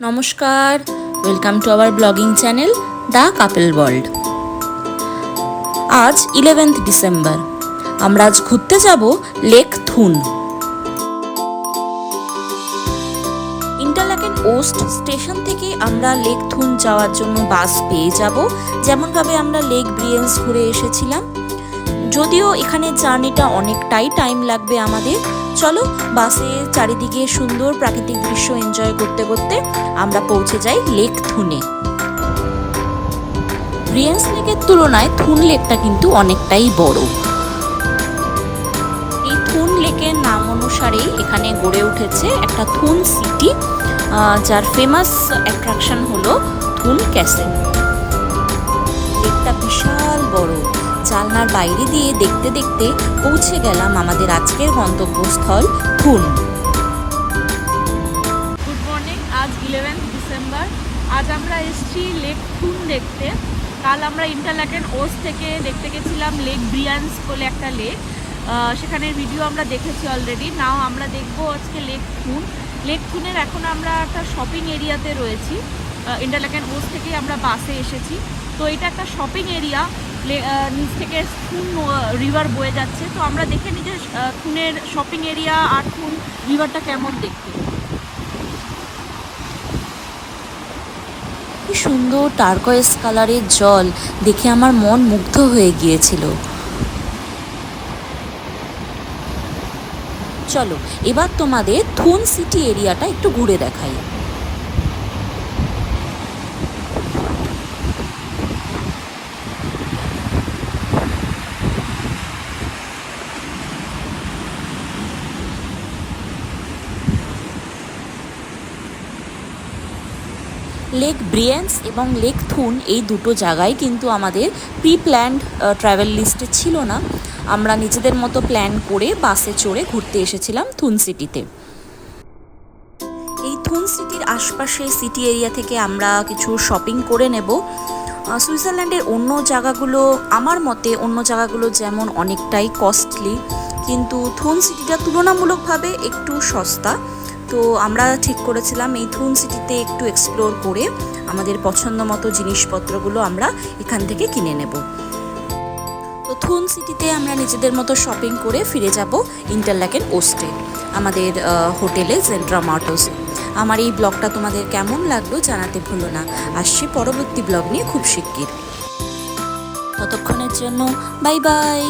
নমস্কার welcome to our blogging channel the couple world আজ eleventh December আমরা আজ ঘুরতে যাব lake Thun Interlaken Ost station থেকে আমরা লেক থুন যাওয়ার জন্য বাস পেয়ে যাব। যেমনভাবে আমরা লেক ব্রিয়েন্স ঘুরে এসেছিলাম। যদিও এখানে জার্নিটা অনেকটাই টাইম লাগবে আমাদের, চলো বাসে চারিদিকে সুন্দর প্রাকৃতিক দৃশ্য এনজয় করতে করতে আমরা পৌঁছে যাই লেক থুনে রিয়েন্স লেকের তুলনায় থুন লেকটা কিন্তু অনেকটাই বড়। এই থুন লেকের নাম অনুসারেই এখানে গড়ে উঠেছে একটা থুন সিটি যার ফেমাস অ্যাট্রাকশন হলো থুন ক্যাসেল লেকটা বিশাল বড়। জালনার বাইরে দিয়ে দেখতে দেখতে পৌঁছে গেলাম আমাদের আজকের গন্তব্যস্থল খুন গুড মর্নিং আজ ইলেভেন্থ ডিসেম্বর আজ আমরা এসেছি লেক খুন দেখতে। কাল আমরা ইন্টারল্যাকেন ওস থেকে দেখতে গেছিলাম লেক ব্রিয়ান্স বলে একটা লেক সেখানের ভিডিও আমরা দেখেছি অলরেডি নাও আমরা দেখব আজকে লেক খুন লেক খুনের এখন আমরা একটা শপিং এরিয়াতে রয়েছি। ইন্টারল্যাকেন ওস থেকে আমরা বাসে এসেছি। তো এটা একটা শপিং এরিয়া নিচ থেকে খুন রিভার বয়ে যাচ্ছে। তো আমরা দেখে নিই যে থুনের শপিং এরিয়া আর খুন রিভারটা কেমন দেখতে। সুন্দর টার্কয়েস কালারের জল। দেখে আমার মন মুগ্ধ হয়ে গিয়েছিল। চলো, এবার তোমাদের থুন সিটি এরিয়াটা একটু ঘুরে দেখাই। লেক ব্রিয়েন্স এবং লেক থুন এই দুটো জায়গায় কিন্তু আমাদের প্রি প্ল্যান্ড ট্রাভেল লিস্টে ছিল না। আমরা নিজেদের মতো প্ল্যান করে বাসে চড়ে ঘুরতে এসেছিলাম থুন সিটিতে এই থুন সিটির আশপাশে সিটি এরিয়া থেকে আমরা কিছু শপিং করে নেব। সুইজারল্যান্ডের অন্য জায়গাগুলো আমার মতে অন্য জায়গাগুলো যেমন অনেকটাই কস্টলি কিন্তু থুন সিটিটা তুলনামূলকভাবে একটু সস্তা। তো আমরা ঠিক করেছিলাম এই থুন সিটিতে একটু এক্সপ্লোর করে আমাদের পছন্দ মতো জিনিসপত্রগুলো আমরা এখান থেকে কিনে নেব। তো থুন সিটিতে আমরা নিজেদের মতো শপিং করে ফিরে যাব ইন্টারল্যাকেন ওস্টে, আমাদের হোটেলে জেন্ট্রা মার্টোসে। আমার এই ব্লগটা তোমাদের কেমন লাগল জানাতে ভুলো না। আসছি পরবর্তী ব্লগ নিয়ে, খুব শিগগির। ততক্ষণের জন্য বাই বাই